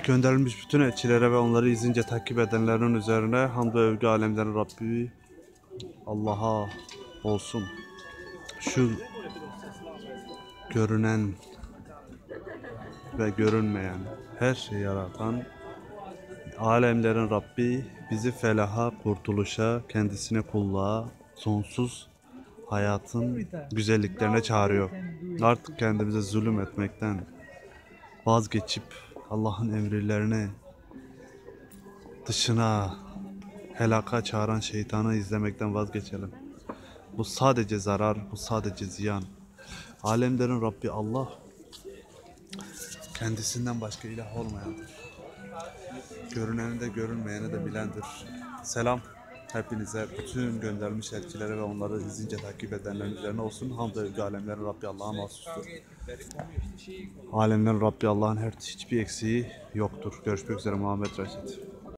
Gönderilmiş bütün elçilere ve onları izince takip edenlerin üzerine hamd ve övgü alemlerin Rabbi Allah'a olsun. Şu görünen ve görünmeyen her şeyi yaratan alemlerin Rabbi bizi felaha, kurtuluşa, kendisine kulluğa, sonsuz hayatın güzelliklerine çağırıyor. Artık kendimize zulüm etmekten vazgeçip Allah'ın emirlerini dışına helaka çağıran şeytanı izlemekten vazgeçelim. Bu sadece zarar, bu sadece ziyan. Alemlerin Rabbi Allah kendisinden başka ilah olmayandır. Görüneni de görünmeyeni de bilendir. Selam hepinize, bütün gönderilmiş elçilere ve onları izince takip edenlerin üzerine olsun. Hamd ve alemlerin Rabbi Allah'a mahsustur. Alemlerin Rabbi Allah'ın her hiçbir eksiği yoktur. Görüşmek üzere Muhammed Reşit.